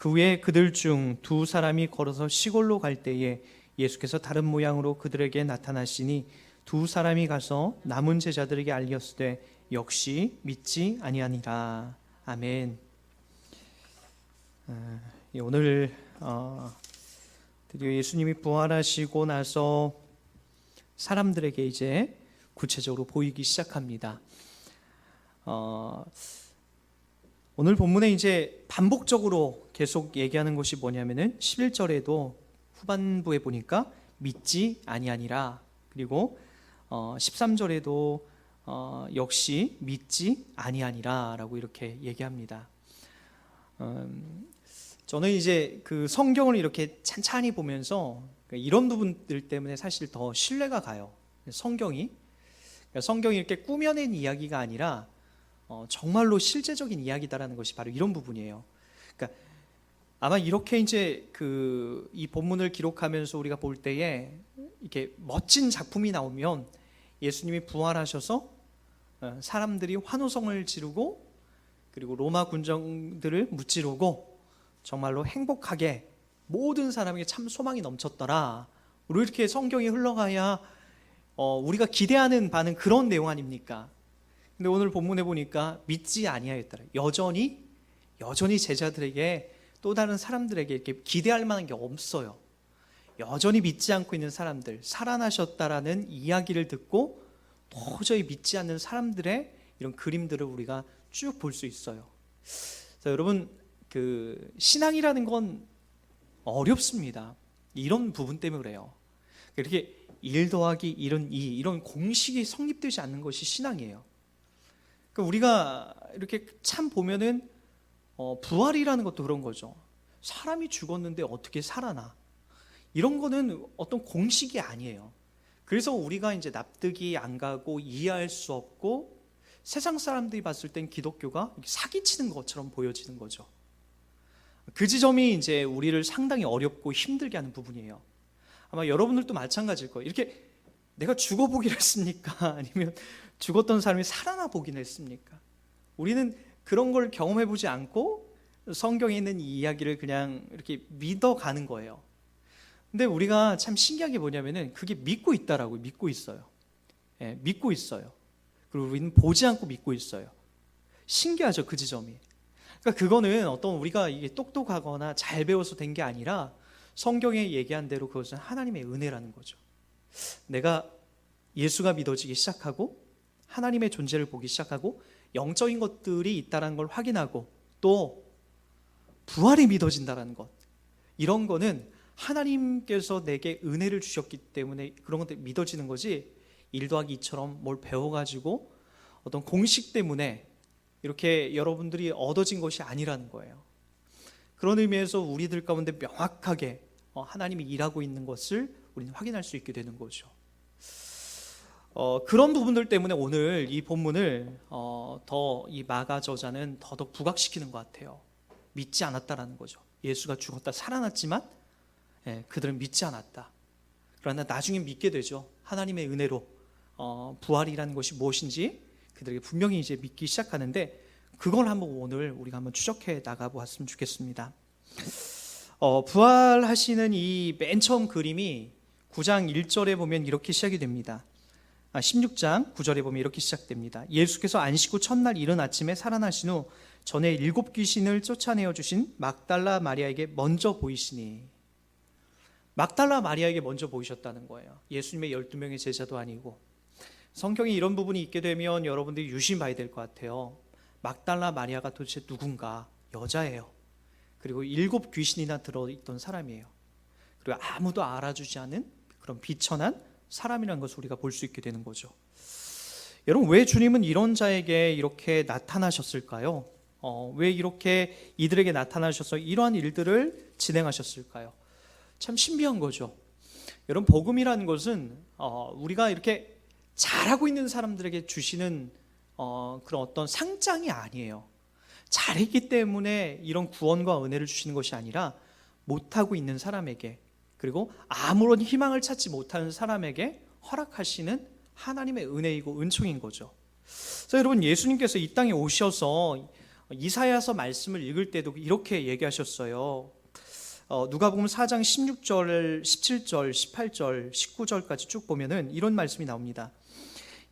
그 후에 그들 중 두 사람이 걸어서 시골로 갈 때에 예수께서 다른 모양으로 그들에게 나타나시니 두 사람이 가서 남은 제자들에게 알렸으되 역시 믿지 아니하니라. 아멘. 아, 예, 오늘 어, 드디어 예수님이 부활하시고 나서 사람들에게 이제 구체적으로 보이기 시작합니다. 어, 오늘 본문에 이제 반복적으로 계속 얘기하는 것이 뭐냐면은 11절에도 후반부에 보니까 믿지 아니하니라 그리고 어, 13절에도 어, 역시 믿지 아니하니라라고 이렇게 얘기합니다. 음, 저는 이제 그 성경을 이렇게 찬찬히 보면서 이런 부분들 때문에 사실 더 신뢰가 가요. 성경이 그러니까 성경이 이렇게 꾸며낸 이야기가 아니라 어, 정말로 실제적인 이야기다라는 것이 바로 이런 부분이에요. 그러니까 아마 이렇게 이제 그 이 본문을 기록하면서 우리가 볼 때에 이렇게 멋진 작품이 나오면 예수님이 부활하셔서 어, 사람들이 환호성을 지르고 그리고 로마 군정들을 무찌르고 정말로 행복하게 모든 사람에게 참 소망이 넘쳤더라. 이렇게 성경이 흘러가야 어, 우리가 기대하는 바는 그런 내용 아닙니까? 근데 오늘 본문에 보니까 믿지 아니하였더라. 여전히 여전히 제자들에게 또 다른 사람들에게 이렇게 기대할 만한 게 없어요. 여전히 믿지 않고 있는 사람들, 살아나셨다라는 이야기를 듣고 도저히 믿지 않는 사람들의 이런 그림들을 우리가 쭉 볼 수 있어요. 자, 여러분 그 신앙이라는 건 어렵습니다. 이런 부분 때문에 그래요. 이렇게 1 더하기 1은 2 이런 공식이 성립되지 않는 것이 신앙이에요. 그러니까 우리가 이렇게 참 보면은 어, 부활이라는 것도 그런 거죠. 사람이 죽었는데 어떻게 살아나? 이런 거는 어떤 공식이 아니에요. 그래서 우리가 이제 납득이 안 가고 이해할 수 없고 세상 사람들이 봤을 땐 기독교가 사기치는 것처럼 보여지는 거죠. 그 지점이 이제 우리를 상당히 어렵고 힘들게 하는 부분이에요. 아마 여러분들도 마찬가지일 거예요. 이렇게 내가 죽어보긴 했습니까? 아니면 죽었던 사람이 살아나 보긴 했습니까? 우리는 그런 걸 경험해 보지 않고 성경에 있는 이 이야기를 그냥 이렇게 믿어 가는 거예요. 근데 우리가 참 신기한 게 뭐냐면은 그게 믿고 있다라고 믿고 있어요. 예, 믿고 있어요. 그리고 우리는 보지 않고 믿고 있어요. 신기하죠 그 지점이. 그러니까 그거는 어떤 우리가 이게 똑똑하거나 잘 배워서 된 게 아니라 성경에 얘기한 대로 그것은 하나님의 은혜라는 거죠. 내가 예수가 믿어지기 시작하고 하나님의 존재를 보기 시작하고 영적인 것들이 있다는 걸 확인하고 또 부활이 믿어진다는 것 이런 거는 하나님께서 내게 은혜를 주셨기 때문에 그런 것들이 믿어지는 거지 1 더하기 2처럼 뭘 배워가지고 어떤 공식 때문에 이렇게 여러분들이 얻어진 것이 아니라는 거예요. 그런 의미에서 우리들 가운데 명확하게 어, 하나님이 일하고 있는 것을 우리는 확인할 수 있게 되는 거죠. 어, 그런 부분들 때문에 오늘 이 본문을 어, 더이 마가 저자는 더더욱 부각시키는 것 같아요. 믿지 않았다라는 거죠. 예수가 죽었다 살아났지만 예, 그들은 믿지 않았다. 그러나 나중에 믿게 되죠. 하나님의 은혜로 어, 부활이라는 것이 무엇인지 그들에게 분명히 이제 믿기 시작하는데 그걸 한번 오늘 우리가 한번 추적해 나가 보았으면 좋겠습니다. 어, 부활하시는 이 맨 처음 그림이 9장 1절에 보면 이렇게 시작이 됩니다. 아, 16장 9절에 보면 이렇게 시작됩니다. 예수께서 안식 후 첫날 이른 아침에 살아나신 후 전에 일곱 귀신을 쫓아내어 주신 막달라 마리아에게 먼저 보이시니 막달라 마리아에게 먼저 보이셨다는 거예요. 예수님의 12명의 제자도 아니고 성경에 이런 부분이 있게 되면 여러분들이 유심 봐야 될 것 같아요. 막달라 마리아가 도대체 누군가? 여자예요. 그리고 일곱 귀신이나 들어있던 사람이에요. 그리고 아무도 알아주지 않은 그런 비천한 사람이라는 것을 우리가 볼 수 있게 되는 거죠. 여러분 왜 주님은 이런 자에게 이렇게 나타나셨을까요? 어, 왜 이렇게 이들에게 나타나셔서 이러한 일들을 진행하셨을까요? 참 신비한 거죠. 여러분 복음이라는 것은 어, 우리가 이렇게 잘하고 있는 사람들에게 주시는 어, 그런 어떤 상장이 아니에요. 잘했기 때문에 이런 구원과 은혜를 주시는 것이 아니라 못하고 있는 사람에게 그리고 아무런 희망을 찾지 못하는 사람에게 허락하시는 하나님의 은혜이고 은총인 거죠. 그래서 여러분 예수님께서 이 땅에 오셔서 이사야서 말씀을 읽을 때도 이렇게 얘기하셨어요. 어, 누가복음 4장 16절, 17절, 18절, 19절까지 쭉 보면은 이런 말씀이 나옵니다.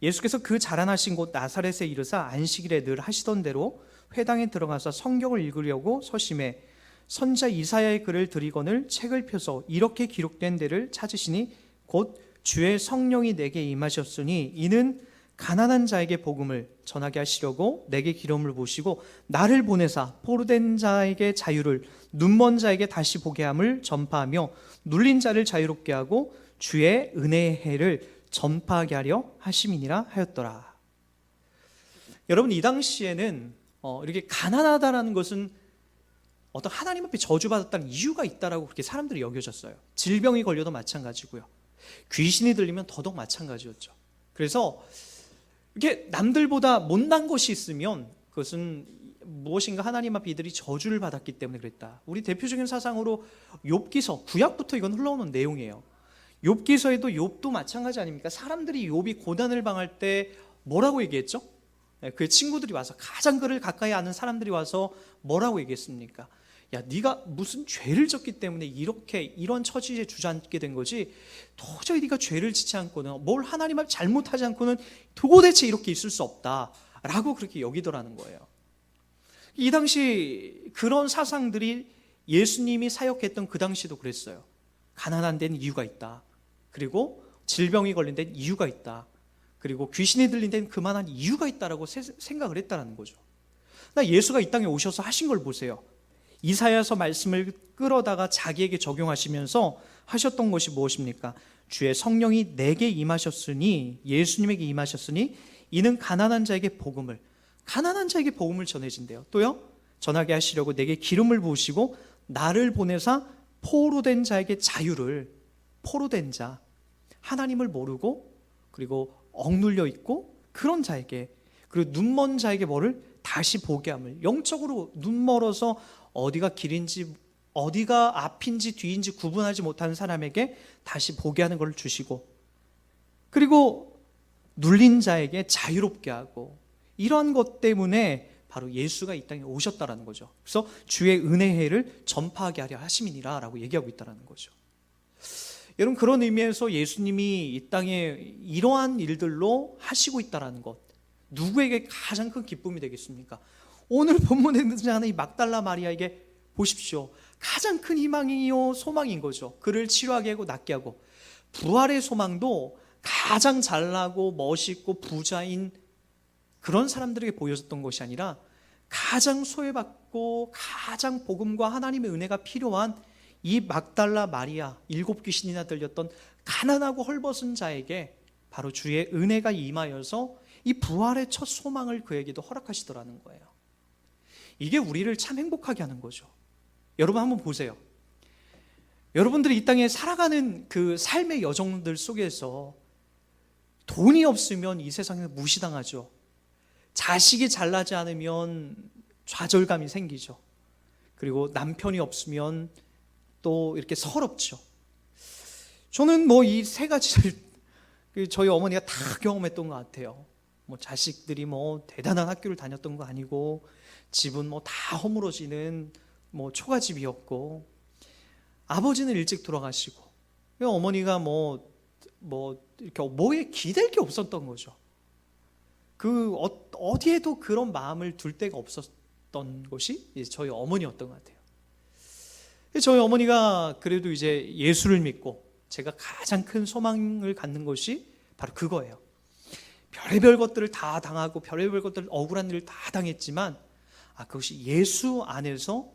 예수께서 그 자라나신 곳 나사렛에 이르사 안식일에 늘 하시던 대로 회당에 들어가서 성경을 읽으려고 서심해 선자 이사야의 글을 드리거늘 책을 펴서 이렇게 기록된 데를 찾으시니 곧 주의 성령이 내게 임하셨으니 이는 가난한 자에게 복음을 전하게 하시려고 내게 기름을 부으시고 나를 보내사 포로된 자에게 자유를 눈먼 자에게 다시 보게 함을 전파하며 눌린 자를 자유롭게 하고 주의 은혜의 해를 전파하게 하려 하심이니라 하였더라. 여러분 이 당시에는 어, 이렇게 가난하다라는 것은 어떤 하나님 앞에 저주받았다는 이유가 있다라고 그렇게 사람들이 여겨졌어요. 질병이 걸려도 마찬가지고요. 귀신이 들리면 더더욱 마찬가지였죠. 그래서 이게 남들보다 못난 것이 있으면 그것은 무엇인가 하나님 앞에 이들이 저주를 받았기 때문에 그랬다. 우리 대표적인 사상으로 욥기서 구약부터 이건 흘러오는 내용이에요. 욥기서에도 욥도 마찬가지 아닙니까? 사람들이 욥이 고난을 당할 때 뭐라고 얘기했죠? 네, 그의 친구들이 와서 가장 그를 가까이 아는 사람들이 와서 뭐라고 얘기했습니까? 야, 네가 무슨 죄를 졌기 때문에 이렇게 이런 처지에 주저앉게 된 거지. 도저히 네가 죄를 짓지 않고는 뭘 하나님 앞 잘못하지 않고는 도대체 이렇게 있을 수 없다라고 그렇게 여기더라는 거예요. 이 당시 그런 사상들이 예수님이 사역했던 그 당시도 그랬어요. 가난한 데는 이유가 있다. 그리고 질병이 걸린 데는 이유가 있다. 그리고 귀신이 들린 데는 그만한 이유가 있다라고 생각을 했다라는 거죠. 나 예수가 이 땅에 오셔서 하신 걸 보세요. 이사야서 말씀을 끌어다가 자기에게 적용하시면서 하셨던 것이 무엇입니까? 주의 성령이 내게 임하셨으니 예수님에게 임하셨으니 이는 가난한 자에게 복음을 가난한 자에게 복음을 전해진대요. 또요 전하게 하시려고 내게 기름을 부으시고 나를 보내사 포로된 자에게 자유를 포로된 자 하나님을 모르고 그리고 억눌려 있고 그런 자에게 그리고 눈먼 자에게 뭐를 다시 보게 함을 영적으로 눈 멀어서 어디가 길인지 어디가 앞인지 뒤인지 구분하지 못하는 사람에게 다시 보게 하는 것을 주시고 그리고 눌린 자에게 자유롭게 하고 이러한 것 때문에 바로 예수가 이 땅에 오셨다라는 거죠. 그래서 주의 은혜를 전파하게 하려 하심이니라라고 얘기하고 있다라는 거죠. 여러분 그런 의미에서 예수님이 이 땅에 이러한 일들로 하시고 있다라는 것 누구에게 가장 큰 기쁨이 되겠습니까? 오늘 본문에 등장하는 이 막달라 마리아에게 보십시오. 가장 큰 희망이요 소망인 거죠. 그를 치료하게 하고 낫게 하고 부활의 소망도 가장 잘나고 멋있고 부자인 그런 사람들에게 보여졌던 것이 아니라 가장 소외받고 가장 복음과 하나님의 은혜가 필요한 이 막달라 마리아 일곱 귀신이나 들렸던 가난하고 헐벗은 자에게 바로 주의 은혜가 임하여서 이 부활의 첫 소망을 그에게도 허락하시더라는 거예요. 이게 우리를 참 행복하게 하는 거죠. 여러분 한번 보세요. 여러분들이 이 땅에 살아가는 그 삶의 여정들 속에서 돈이 없으면 이 세상에 무시당하죠. 자식이 잘나지 않으면 좌절감이 생기죠. 그리고 남편이 없으면 또 이렇게 서럽죠. 저는 뭐 이 세 가지를 그 저희 어머니가 다 경험했던 것 같아요. 뭐 자식들이 뭐 대단한 학교를 다녔던 거 아니고 집은 뭐 다 허물어지는 뭐 초가집이었고 아버지는 일찍 돌아가시고 어머니가 뭐뭐 뭐 이렇게 뭐에 기댈 게 없었던 거죠. 그 어, 디에도 그런 마음을 둘 데가 없었던 것이 저희 어머니였던 것 같아요. 저희 어머니가 그래도 이제 예수를 믿고 제가 가장 큰 소망을 갖는 것이 바로 그거예요. 별의별 것들을 다 당하고 별의별 것들 억울한 일을 다 당했지만 아 그것이 예수 안에서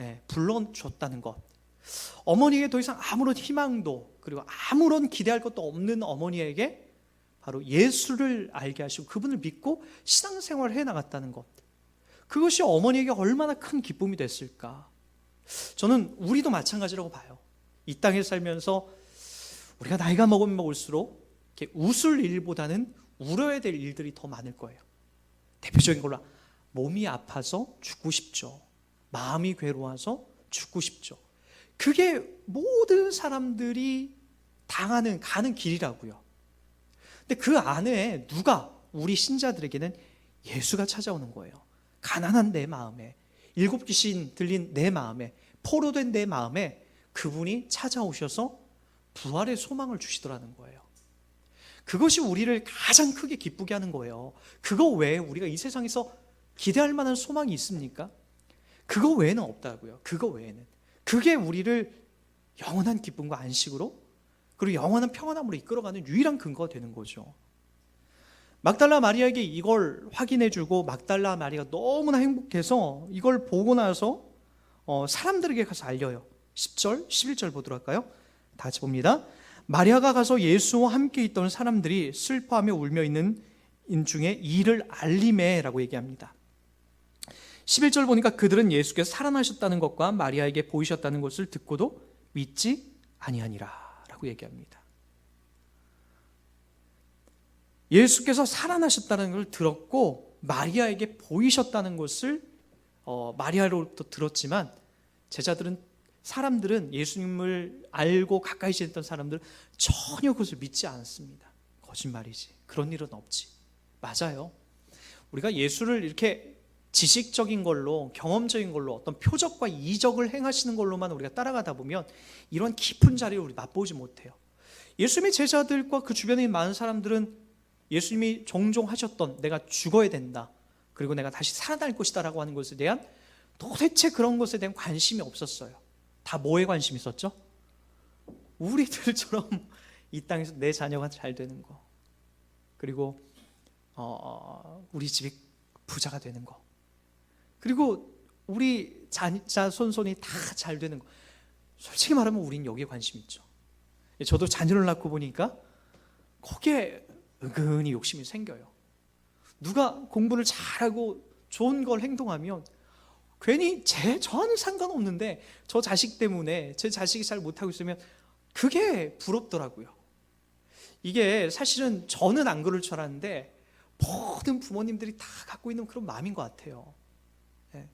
예, 불러줬다는 것. 어머니에게 더 이상 아무런 희망도 그리고 아무런 기대할 것도 없는 어머니에게 바로 예수를 알게 하시고 그분을 믿고 신앙생활을 해 나갔다는 것. 그것이 어머니에게 얼마나 큰 기쁨이 됐을까? 저는 우리도 마찬가지라고 봐요. 이 땅에 살면서 우리가 나이가 먹으면 먹을수록 웃을 일보다는 울어야 될 일들이 더 많을 거예요. 대표적인 걸로 몸이 아파서 죽고 싶죠. 마음이 괴로워서 죽고 싶죠. 그게 모든 사람들이 당하는 가는 길이라고요. 근데 그 안에 누가 우리 신자들에게는 예수가 찾아오는 거예요. 가난한 내 마음에 일곱 귀신 들린 내 마음에 포로된 내 마음에 그분이 찾아오셔서 부활의 소망을 주시더라는 거예요. 그것이 우리를 가장 크게 기쁘게 하는 거예요. 그거 외에 우리가 이 세상에서 기대할 만한 소망이 있습니까? 그거 외에는 없다고요. 그거 외에는. 그게 우리를 영원한 기쁨과 안식으로 그리고 영원한 평안함으로 이끌어가는 유일한 근거가 되는 거죠. 막달라 마리아에게 이걸 확인해 주고 막달라 마리아가 너무나 행복해서 이걸 보고 나서 어, 사람들에게 가서 알려요. 10절, 11절 보도록 할까요? 다 같이 봅니다. 마리아가 가서 예수와 함께 있던 사람들이 슬퍼하며 울며 있는 인 중에 이를 알림해라고 얘기합니다. 11절 보니까 그들은 예수께서 살아나셨다는 것과 마리아에게 보이셨다는 것을 듣고도 믿지 아니하니라라고 얘기합니다. 예수께서 살아나셨다는 걸 들었고 마리아에게 보이셨다는 것을 어, 마리아로부터 들었지만 제자들은 사람들은 예수님을 알고 가까이 지냈던 사람들은 전혀 그것을 믿지 않습니다. 거짓말이지. 그런 일은 없지. 맞아요. 우리가 예수를 이렇게 지식적인 걸로 경험적인 걸로 어떤 표적과 이적을 행하시는 걸로만 우리가 따라가다 보면 이런 깊은 자리를 우리 맛보지 못해요. 예수님의 제자들과 그 주변에 많은 사람들은 예수님이 종종 하셨던 내가 죽어야 된다. 그리고 내가 다시 살아날 것이다라고 하는 것에 대한 도대체 그런 것에 대한 관심이 없었어요. 다 뭐에 관심 있었죠? 우리들처럼 이 땅에서 내 자녀가 잘 되는 거. 그리고 어, 우리 집이 부자가 되는 거. 그리고 우리 자자 손손이 다 잘 되는 거. 솔직히 말하면 우린 여기에 관심 있죠. 저도 자녀를 낳고 보니까 거기에 은근히 욕심이 생겨요. 누가 공부를 잘하고 좋은 걸 행동하면 괜히 제 저와는 상관없는데 저 자식 때문에 제 자식이 잘 못하고 있으면 그게 부럽더라고요. 이게 사실은 저는 안 그럴 줄 알았는데 모든 부모님들이 다 갖고 있는 그런 마음인 것 같아요. 예.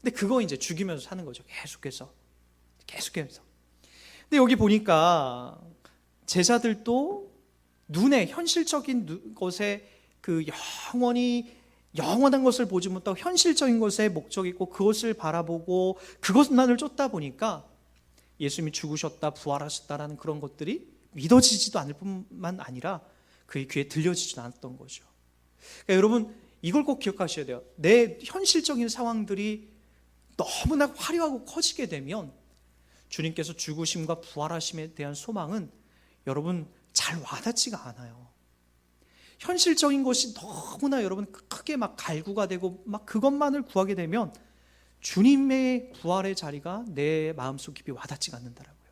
근데 그거 이제 죽이면서 사는 거죠. 계속해서 계속해서. 근데 여기 보니까 제자들도 눈에 현실적인 것에 그 영원히 영원한 것을 보지 못하고 현실적인 것에 목적이 있고 그것을 바라보고 그것만을 쫓다 보니까 예수님이 죽으셨다 부활하셨다라는 그런 것들이 믿어지지도 않을 뿐만 아니라 그의 귀에 들려지지도 않았던 거죠. 그러니까 여러분 이걸 꼭 기억하셔야 돼요. 내 현실적인 상황들이 너무나 화려하고 커지게 되면 주님께서 죽으심과 부활하심에 대한 소망은 여러분 잘 와닿지가 않아요. 현실적인 것이 너무나 여러분 크게 막 갈구가 되고 막 그것만을 구하게 되면 주님의 부활의 자리가 내 마음속 깊이 와닿지가 않는다라고요.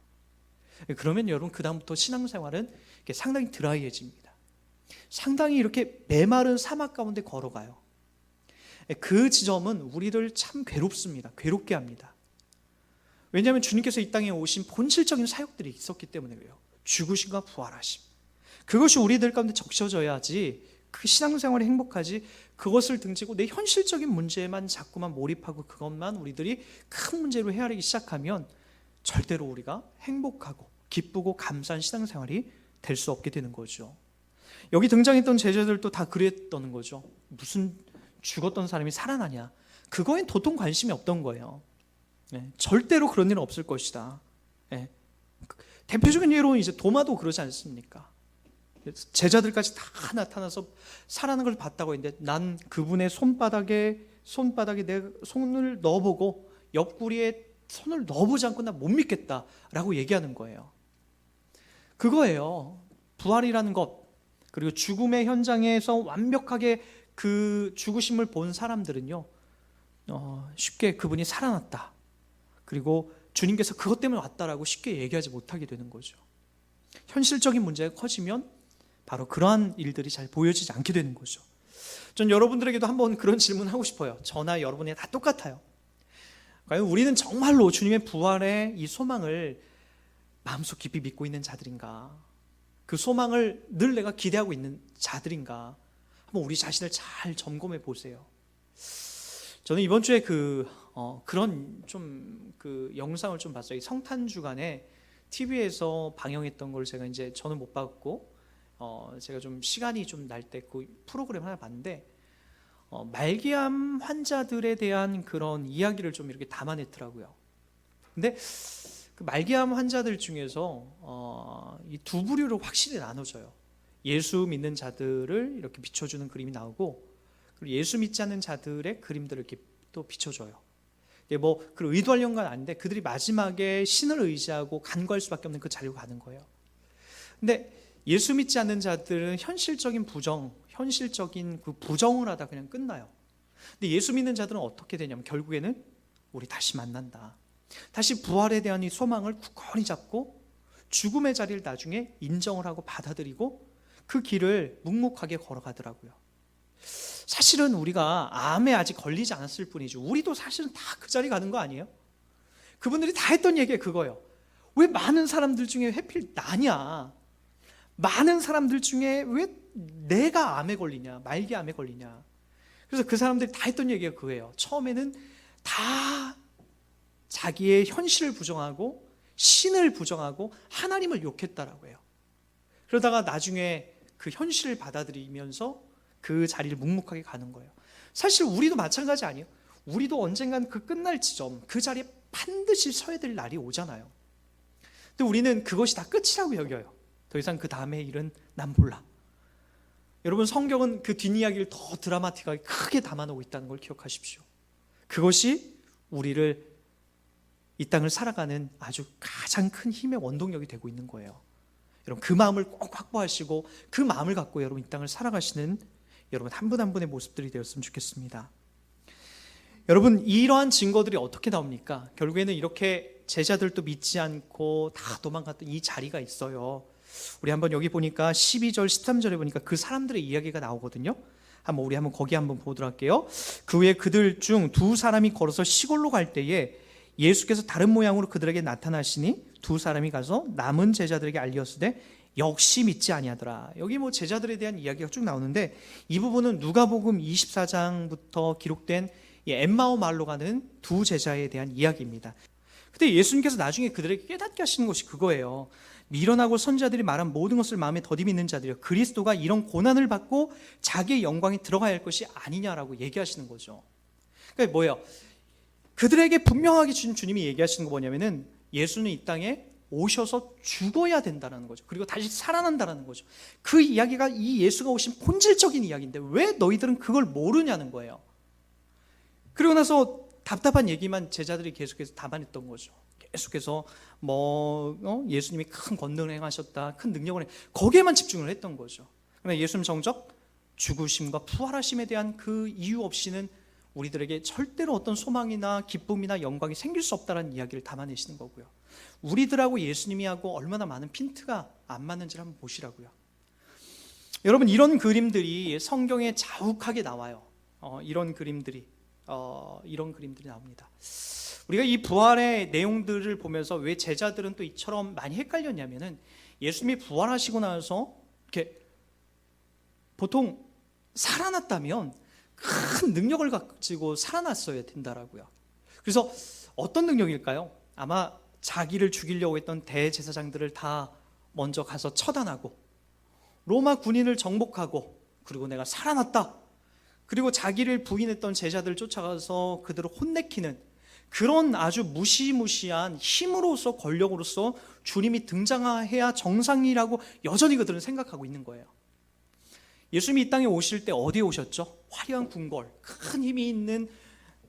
그러면 여러분 그 다음부터 신앙생활은 상당히 드라이해집니다. 상당히 이렇게 메마른 사막 가운데 걸어가요. 그 지점은 우리들 참 괴롭습니다. 괴롭게 합니다. 왜냐하면 주님께서 이 땅에 오신 본질적인 사역들이 있었기 때문에 그래요. 죽으심과 부활하심. 그것이 우리들 가운데 적셔져야지 그 신앙생활이 행복하지 그것을 등지고 내 현실적인 문제에만 자꾸만 몰입하고 그것만 우리들이 큰 문제로 헤아리기 시작하면 절대로 우리가 행복하고 기쁘고 감사한 신앙생활이 될 수 없게 되는 거죠. 여기 등장했던 제자들도 다 그랬던 거죠. 무슨 죽었던 사람이 살아나냐. 그거엔 도통 관심이 없던 거예요. 네, 절대로 그런 일은 없을 것이다. 네. 대표적인 예로는 이제 도마도 그러지 않습니까? 제자들까지 다 나타나서 살아나는 걸 봤다고 했는데 난 그분의 손바닥에 손바닥에 내 손을 넣어보고 옆구리에 손을 넣어보지 않고 나 못 믿겠다라고 얘기하는 거예요. 그거예요. 부활이라는 것 그리고 죽음의 현장에서 완벽하게 그 죽으심을 본 사람들은요 어, 쉽게 그분이 살아났다. 그리고 주님께서 그것 때문에 왔다라고 쉽게 얘기하지 못하게 되는 거죠. 현실적인 문제가 커지면 바로 그러한 일들이 잘 보여지지 않게 되는 거죠. 전 여러분들에게도 한번 그런 질문 하고 싶어요. 저나 여러분이 다 똑같아요. 과연 우리는 정말로 주님의 부활의 이 소망을 마음속 깊이 믿고 있는 자들인가? 그 소망을 늘 내가 기대하고 있는 자들인가? 한번 우리 자신을 잘 점검해 보세요. 저는 이번 주에 그 어, 그런 좀 그 영상을 좀 봤어요. 이 성탄 주간에 TV에서 방영했던 걸 제가 이제 저는 못 봤고 어, 제가 좀 시간이 좀 날 때 그 프로그램 하나 봤는데 어, 말기암 환자들에 대한 그런 이야기를 좀 이렇게 담아냈더라고요. 근데 그 말기암 환자들 중에서 어, 이두 부류로 확실히 나눠져요. 예수 믿는 자들을 이렇게 비춰주는 그림이 나오고 그리고 예수 믿지 않는 자들의 그림들을 이렇게 또 비춰줘요. 이게 뭐그 의도하려는 건 아닌데 그들이 마지막에 신을 의지하고 간구할 수밖에 없는 그 자리로 가는 거예요. 근데 예수 믿지 않는 자들은 현실적인 부정, 현실적인 그 부정을 하다 그냥 끝나요. 근데 예수 믿는 자들은 어떻게 되냐면 결국에는 우리 다시 만난다. 다시 부활에 대한 이 소망을 굳건히 잡고 죽음의 자리를 나중에 인정을 하고 받아들이고 그 길을 묵묵하게 걸어가더라고요. 사실은 우리가 암에 아직 걸리지 않았을 뿐이죠. 우리도 사실은 다 그 자리 가는 거 아니에요? 그분들이 다 했던 얘기가 그거예요. 왜 많은 사람들 중에 회필 나냐? 많은 사람들 중에 왜 내가 암에 걸리냐? 말기 암에 걸리냐? 그래서 그 사람들이 다 했던 얘기가 그거예요. 처음에는 다 자기의 현실을 부정하고 신을 부정하고 하나님을 욕했다라고 해요. 그러다가 나중에 그 현실을 받아들이면서 그 자리를 묵묵하게 가는 거예요. 사실 우리도 마찬가지 아니에요. 우리도 언젠간 그 끝날 지점, 그 자리에 반드시 서야 될 날이 오잖아요. 근데 우리는 그것이 다 끝이라고 여겨요. 더 이상 그 다음의 일은 난 몰라. 여러분 성경은 그 뒷이야기를 더 드라마틱하게 크게 담아놓고 있다는 걸 기억하십시오. 그것이 우리를 이 땅을 살아가는 아주 가장 큰 힘의 원동력이 되고 있는 거예요. 여러분 그 마음을 꼭 확보하시고 그 마음을 갖고 여러분 이 땅을 살아가시는 여러분 한 분 한 분의 모습들이 되었으면 좋겠습니다. 여러분 이러한 증거들이 어떻게 나옵니까? 결국에는 이렇게 제자들도 믿지 않고 다 도망갔던 이 자리가 있어요. 우리 한번 여기 보니까 12절 13절에 보니까 그 사람들의 이야기가 나오거든요. 한번 우리 한번 거기 한번 보도록 할게요. 그 후에 그들 중 두 사람이 걸어서 시골로 갈 때에 예수께서 다른 모양으로 그들에게 나타나시니 두 사람이 가서 남은 제자들에게 알리었으되 역시 믿지 아니하더라. 여기 뭐 제자들에 대한 이야기가 쭉 나오는데 이 부분은 누가복음 24장부터 기록된 이 엠마오 마을로 가는 두 제자에 대한 이야기입니다. 근데 예수님께서 나중에 그들에게 깨닫게 하시는 것이 그거예요. 미련하고 선자들이 말한 모든 것을 마음에 더디 믿는 자들이요 그리스도가 이런 고난을 받고 자기의 영광에 들어가야 할 것이 아니냐라고 얘기하시는 거죠. 그러니까 뭐예요? 그들에게 분명하게 주신 주님이 얘기하시는 거 뭐냐면은 예수는 이 땅에 오셔서 죽어야 된다는 거죠. 그리고 다시 살아난다는 거죠. 그 이야기가 이 예수가 오신 본질적인 이야기인데 왜 너희들은 그걸 모르냐는 거예요. 그리고 나서 답답한 얘기만 제자들이 계속해서 담아냈던 거죠. 계속해서 뭐 어? 예수님이 큰 권능을 행하셨다, 큰 능력을 행, 거기에만 집중을 했던 거죠. 그러나 예수님 정적 죽으심과 부활하심에 대한 그 이유 없이는 우리들에게 절대로 어떤 소망이나 기쁨이나 영광이 생길 수 없다라는 이야기를 담아내시는 거고요. 우리들하고 예수님이 하고 얼마나 많은 핀트가 안 맞는지를 한번 보시라고요. 여러분 이런 그림들이 성경에 자욱하게 나와요. 어, 이런 그림들이 어, 이런 그림들이 나옵니다. 우리가 이 부활의 내용들을 보면서 왜 제자들은 또 이처럼 많이 헷갈렸냐면은 예수님이 부활하시고 나서 이렇게 보통 살아났다면 큰 능력을 가지고 살아났어야 된다라고요. 그래서 어떤 능력일까요? 아마 자기를 죽이려고 했던 대제사장들을 다 먼저 가서 처단하고 로마 군인을 정복하고 그리고 내가 살아났다. 그리고 자기를 부인했던 제자들 쫓아가서 그들을 혼내키는 그런 아주 무시무시한 힘으로서 권력으로서 주님이 등장해야 정상이라고 여전히 그들은 생각하고 있는 거예요. 예수님이 이 땅에 오실 때 어디에 오셨죠? 화려한 궁궐, 큰 힘이 있는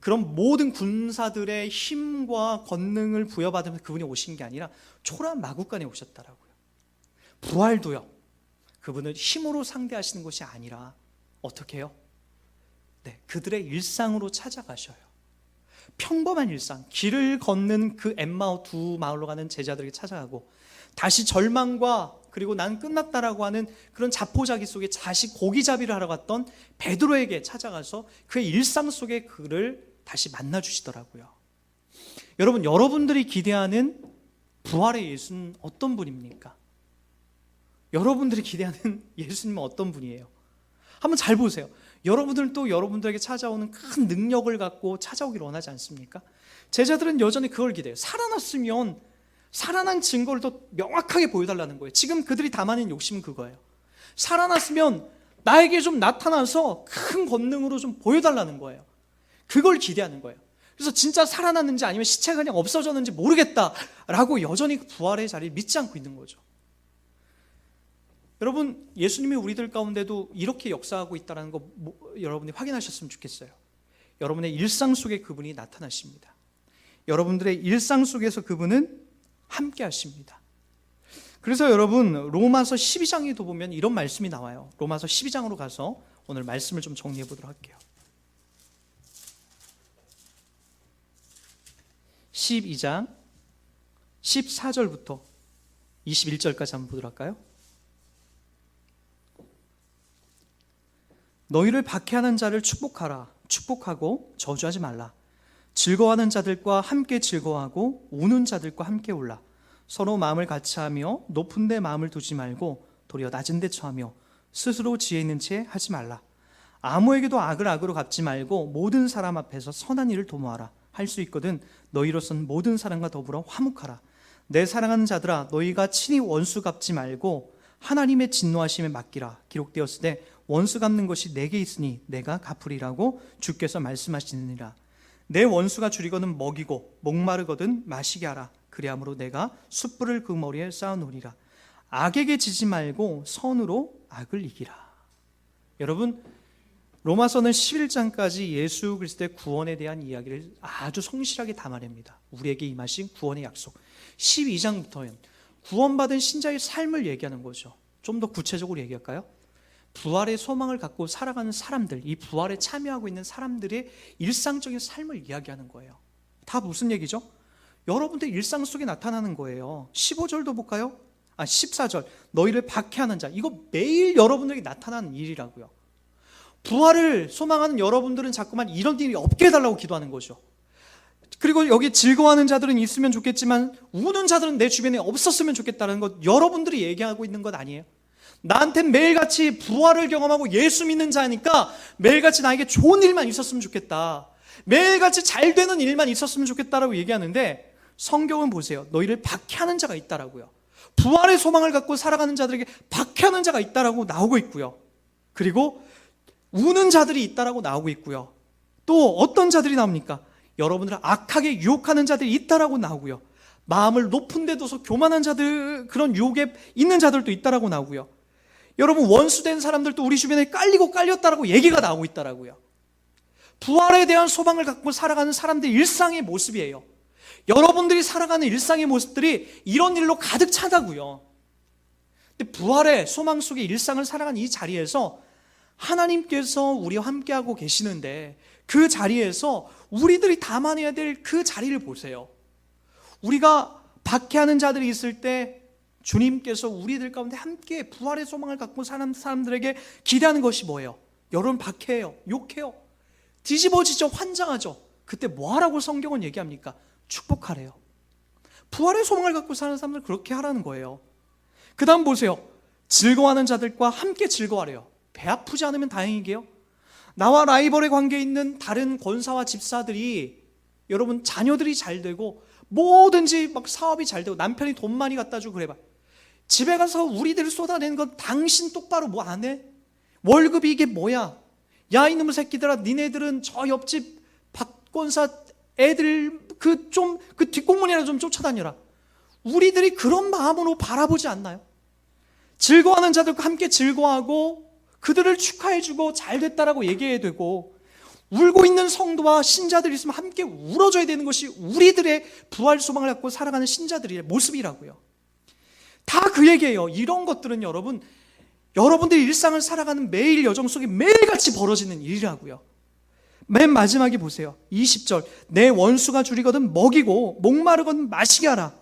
그런 모든 군사들의 힘과 권능을 부여받으면서 그분이 오신 게 아니라 초라한 마국간에 오셨다라고요. 부활도요. 그분을 힘으로 상대하시는 것이 아니라 어떻게 해요? 네, 그들의 일상으로 찾아가셔요. 평범한 일상, 길을 걷는 그 엠마오 두 마을로 가는 제자들에게 찾아가고 다시 절망과 그리고 난 끝났다라고 하는 그런 자포자기 속에 다시 고기잡이를 하러 갔던 베드로에게 찾아가서 그의 일상 속에 그를 다시 만나 주시더라고요. 여러분, 여러분들이 기대하는 부활의 예수는 어떤 분입니까? 여러분들이 기대하는 예수님은 어떤 분이에요? 한번 잘 보세요. 여러분들은 또 여러분들에게 찾아오는 큰 능력을 갖고 찾아오기를 원하지 않습니까? 제자들은 여전히 그걸 기대해요. 살아났으면 살아난 증거를 더 명확하게 보여달라는 거예요. 지금 그들이 담아낸 욕심은 그거예요. 살아났으면 나에게 좀 나타나서 큰 권능으로 좀 보여달라는 거예요. 그걸 기대하는 거예요. 그래서 진짜 살아났는지 아니면 시체가 그냥 없어졌는지 모르겠다라고 여전히 그 부활의 자리를 믿지 않고 있는 거죠. 여러분, 예수님이 우리들 가운데도 이렇게 역사하고 있다는 거 뭐, 여러분이 확인하셨으면 좋겠어요. 여러분의 일상 속에 그분이 나타나십니다. 여러분들의 일상 속에서 그분은 함께 하십니다. 그래서 여러분 로마서 12장에도 보면 이런 말씀이 나와요. 로마서 12장으로 가서 오늘 말씀을 좀 정리해 보도록 할게요. 12장 14절부터 21절까지 한번 보도록 할까요? 너희를 박해하는 자를 축복하라. 축복하고 저주하지 말라. 즐거워하는 자들과 함께 즐거워하고 우는 자들과 함께 울라. 서로 마음을 같이 하며 높은 데 마음을 두지 말고 도리어 낮은 데 처하며 스스로 지혜 있는 채 하지 말라. 아무에게도 악을 악으로 갚지 말고 모든 사람 앞에서 선한 일을 도모하라. 할 수 있거든 너희로서는 모든 사람과 더불어 화목하라. 내 사랑하는 자들아 너희가 친히 원수 갚지 말고 하나님의 진노하심에 맡기라. 기록되었으되 원수 갚는 것이 내게 있으니 내가 갚으리라고 주께서 말씀하시느니라. 내 원수가 줄이거든 먹이고 목마르거든 마시게 하라. 그리함으로 내가 숯불을 그 머리에 쌓아놓으리라. 악에게 지지 말고 선으로 악을 이기라. 여러분 로마서는 11장까지 예수 그리스도의 구원에 대한 이야기를 아주 성실하게 담아냅니다. 우리에게 임하신 구원의 약속. 12장부터는 구원받은 신자의 삶을 얘기하는 거죠. 좀 더 구체적으로 얘기할까요? 부활의 소망을 갖고 살아가는 사람들, 이 부활에 참여하고 있는 사람들의 일상적인 삶을 이야기하는 거예요. 다 무슨 얘기죠? 여러분들 일상 속에 나타나는 거예요. 15절도 볼까요? 아, 14절. 너희를 박해하는 자. 이거 매일 여러분들에게 나타나는 일이라고요. 부활을 소망하는 여러분들은 자꾸만 이런 일이 없게 해달라고 기도하는 거죠. 그리고 여기 즐거워하는 자들은 있으면 좋겠지만 우는 자들은 내 주변에 없었으면 좋겠다는 것 여러분들이 얘기하고 있는 것 아니에요? 나한테 매일같이 부활을 경험하고 예수 믿는 자니까 매일같이 나에게 좋은 일만 있었으면 좋겠다. 매일같이 잘 되는 일만 있었으면 좋겠다라고 얘기하는데 성경은 보세요. 너희를 박해하는 자가 있다라고요. 부활의 소망을 갖고 살아가는 자들에게 박해하는 자가 있다라고 나오고 있고요. 그리고 우는 자들이 있다라고 나오고 있고요. 또 어떤 자들이 나옵니까? 여러분들을 악하게 유혹하는 자들이 있다라고 나오고요. 마음을 높은 데 둬서 교만한 자들 그런 유혹에 있는 자들도 있다라고 나오고요. 여러분 원수된 사람들도 우리 주변에 깔리고 깔렸다라고 얘기가 나오고 있다라고요. 부활에 대한 소망을 갖고 살아가는 사람들의 일상의 모습이에요. 여러분들이 살아가는 일상의 모습들이 이런 일로 가득 차다고요. 근데 부활의 소망 속의 일상을 살아가는 이 자리에서 하나님께서 우리와 함께하고 계시는데 그 자리에서 우리들이 담아내야 될 그 자리를 보세요. 우리가 박해하는 자들이 있을 때 주님께서 우리들 가운데 함께 부활의 소망을 갖고 사는 사람들에게 기대하는 것이 뭐예요? 여러분 박해해요. 욕해요. 뒤집어지죠. 환장하죠. 그때 뭐 하라고 성경은 얘기합니까? 축복하래요. 부활의 소망을 갖고 사는 사람들 그렇게 하라는 거예요. 그 다음 보세요. 즐거워하는 자들과 함께 즐거워하래요. 배 아프지 않으면 다행이게요. 나와 라이벌의 관계에 있는 다른 권사와 집사들이 여러분 자녀들이 잘 되고 뭐든지 막 사업이 잘 되고 남편이 돈 많이 갖다 주고 그래봐. 집에 가서 우리들을 쏟아내는 건 당신 똑바로 뭐 안 해? 월급이 이게 뭐야? 야 이놈의 새끼들아 니네들은 저 옆집 박권사 애들 그 좀 그 뒷공문이나 좀 쫓아다녀라. 우리들이 그런 마음으로 바라보지 않나요? 즐거워하는 자들과 함께 즐거워하고 그들을 축하해주고 잘 됐다라고 얘기해야 되고 울고 있는 성도와 신자들이 있으면 함께 울어줘야 되는 것이 우리들의 부활 소망을 갖고 살아가는 신자들의 모습이라고요. 다 그 얘기예요. 이런 것들은 여러분 여러분들이 일상을 살아가는 매일 여정 속에 매일같이 벌어지는 일이라고요. 맨 마지막에 보세요. 20절. 내 원수가 줄이거든 먹이고 목마르거든 마시게 하라.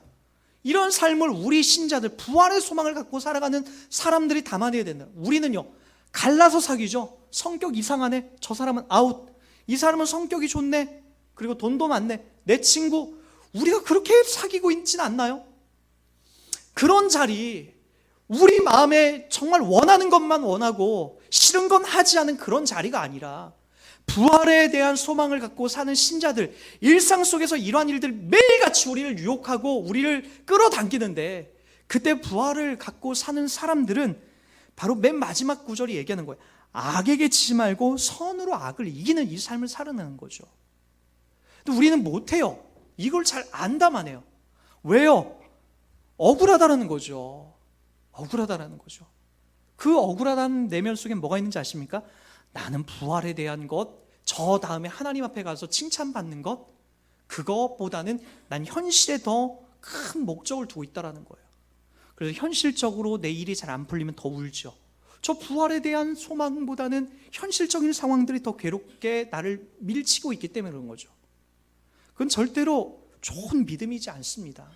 이런 삶을 우리 신자들 부활의 소망을 갖고 살아가는 사람들이 담아내야 된다. 우리는요. 갈라서 사귀죠. 성격 이상하네. 저 사람은 아웃. 이 사람은 성격이 좋네. 그리고 돈도 많네. 내 친구. 우리가 그렇게 사귀고 있지는 않나요? 그런 자리, 우리 마음에 정말 원하는 것만 원하고 싫은 건 하지 않은 그런 자리가 아니라 부활에 대한 소망을 갖고 사는 신자들, 일상 속에서 이러한 일들 매일같이 우리를 유혹하고 우리를 끌어당기는데 그때 부활을 갖고 사는 사람들은 바로 맨 마지막 구절이 얘기하는 거예요. 악에게 치지 말고 선으로 악을 이기는 이 삶을 살아내는 거죠. 근데 우리는 못해요. 이걸 잘 안다만 해요. 왜요? 억울하다라는 거죠. 억울하다라는 거죠. 그 억울하다는 내면 속에 뭐가 있는지 아십니까? 나는 부활에 대한 것, 저 다음에 하나님 앞에 가서 칭찬받는 것, 그것보다는 난 현실에 더 큰 목적을 두고 있다라는 거예요. 그래서 현실적으로 내 일이 잘 안 풀리면 더 울죠. 저 부활에 대한 소망보다는 현실적인 상황들이 더 괴롭게 나를 밀치고 있기 때문에 그런 거죠. 그건 절대로 좋은 믿음이지 않습니다.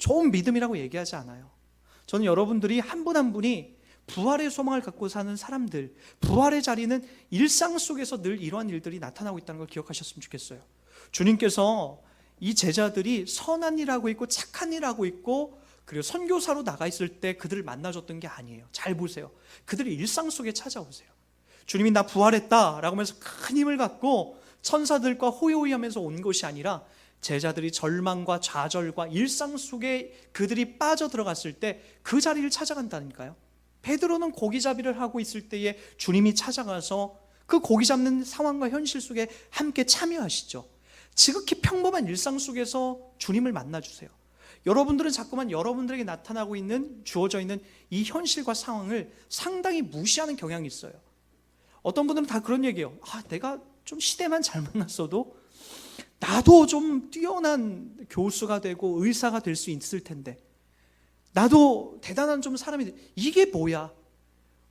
좋은 믿음이라고 얘기하지 않아요. 저는 여러분들이 한분한 분이 부활의 소망을 갖고 사는 사람들, 부활의 자리는 일상 속에서 늘 이러한 일들이 나타나고 있다는 걸 기억하셨으면 좋겠어요. 주님께서 이 제자들이 선한 일하고 있고 착한 일하고 있고 그리고 선교사로 나가 있을 때 그들을 만나줬던 게 아니에요. 잘 보세요. 그들이 일상 속에 찾아오세요. 주님이 나 부활했다라고 하면서 큰 힘을 갖고 천사들과 호요호요하면서 온 것이 아니라 제자들이 절망과 좌절과 일상 속에 그들이 빠져 들어갔을 때 그 자리를 찾아간다니까요. 베드로는 고기잡이를 하고 있을 때에 주님이 찾아가서 그 고기 잡는 상황과 현실 속에 함께 참여하시죠. 지극히 평범한 일상 속에서 주님을 만나 주세요. 여러분들은 자꾸만 여러분들에게 나타나고 있는 주어져 있는 이 현실과 상황을 상당히 무시하는 경향이 있어요. 어떤 분들은 다 그런 얘기예요. 아, 내가 좀 시대만 잘 만났어도 나도 좀 뛰어난 교수가 되고 의사가 될 수 있을 텐데 나도 대단한 좀 사람이 돼. 이게 뭐야?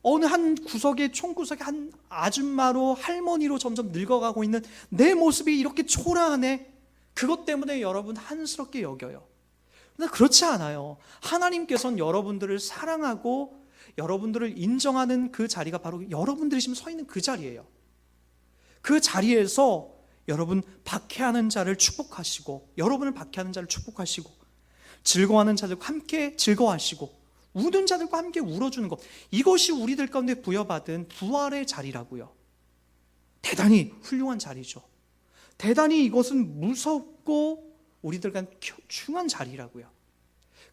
어느 한 구석에 총구석에 한 아줌마로 할머니로 점점 늙어가고 있는 내 모습이 이렇게 초라하네. 그것 때문에 여러분 한스럽게 여겨요. 근데 그렇지 않아요. 하나님께서는 여러분들을 사랑하고 여러분들을 인정하는 그 자리가 바로 여러분들이 지금 서 있는 그 자리예요. 그 자리에서 여러분 박해하는 자를 축복하시고 여러분을 박해하는 자를 축복하시고 즐거워하는 자들과 함께 즐거워하시고 우는 자들과 함께 울어주는 것 이것이 우리들 가운데 부여받은 부활의 자리라고요. 대단히 훌륭한 자리죠. 대단히 이것은 무섭고 우리들 간 중요한 자리라고요.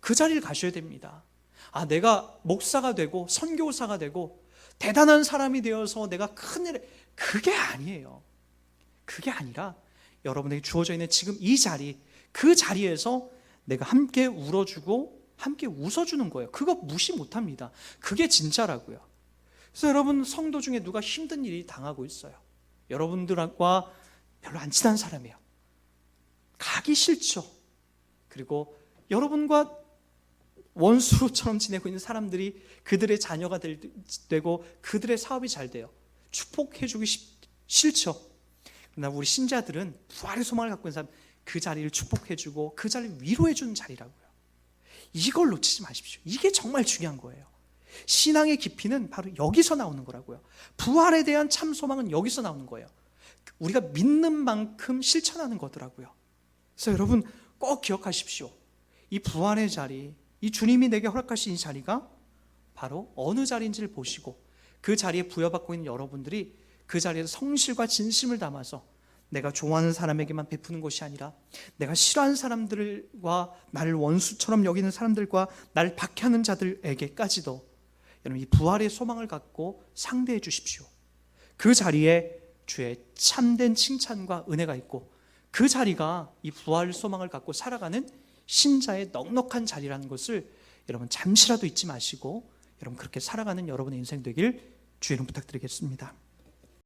그 자리를 가셔야 됩니다. 아, 내가 목사가 되고 선교사가 되고 대단한 사람이 되어서 내가 큰 일, 그게 아니에요. 그게 아니라 여러분에게 주어져 있는 지금 이 자리, 그 자리에서 내가 함께 울어주고 함께 웃어주는 거예요. 그거 무시 못 합니다. 그게 진짜라고요. 그래서 여러분 성도 중에 누가 힘든 일이 당하고 있어요. 여러분들과 별로 안 친한 사람이에요. 가기 싫죠. 그리고 여러분과 원수처럼 지내고 있는 사람들이 그들의 자녀가 될, 되고 그들의 사업이 잘 돼요. 축복해주기 싫죠. 그러나 우리 신자들은 부활의 소망을 갖고 있는 사람 그 자리를 축복해주고 그 자리를 위로해주는 자리라고요. 이걸 놓치지 마십시오. 이게 정말 중요한 거예요. 신앙의 깊이는 바로 여기서 나오는 거라고요. 부활에 대한 참 소망은 여기서 나오는 거예요. 우리가 믿는 만큼 실천하는 거더라고요. 그래서 여러분 꼭 기억하십시오. 이 부활의 자리, 이 주님이 내게 허락하신 이 자리가 바로 어느 자리인지를 보시고 그 자리에 부여받고 있는 여러분들이 그 자리에서 성실과 진심을 담아서 내가 좋아하는 사람에게만 베푸는 것이 아니라 내가 싫어하는 사람들과 나를 원수처럼 여기는 사람들과 나를 박해하는 자들에게까지도 여러분 이 부활의 소망을 갖고 상대해 주십시오. 그 자리에 주의 참된 칭찬과 은혜가 있고 그 자리가 이 부활 소망을 갖고 살아가는 신자의 넉넉한 자리라는 것을 여러분 잠시라도 잊지 마시고 여러분 그렇게 살아가는 여러분의 인생 되길 주의 이름 부탁드리겠습니다.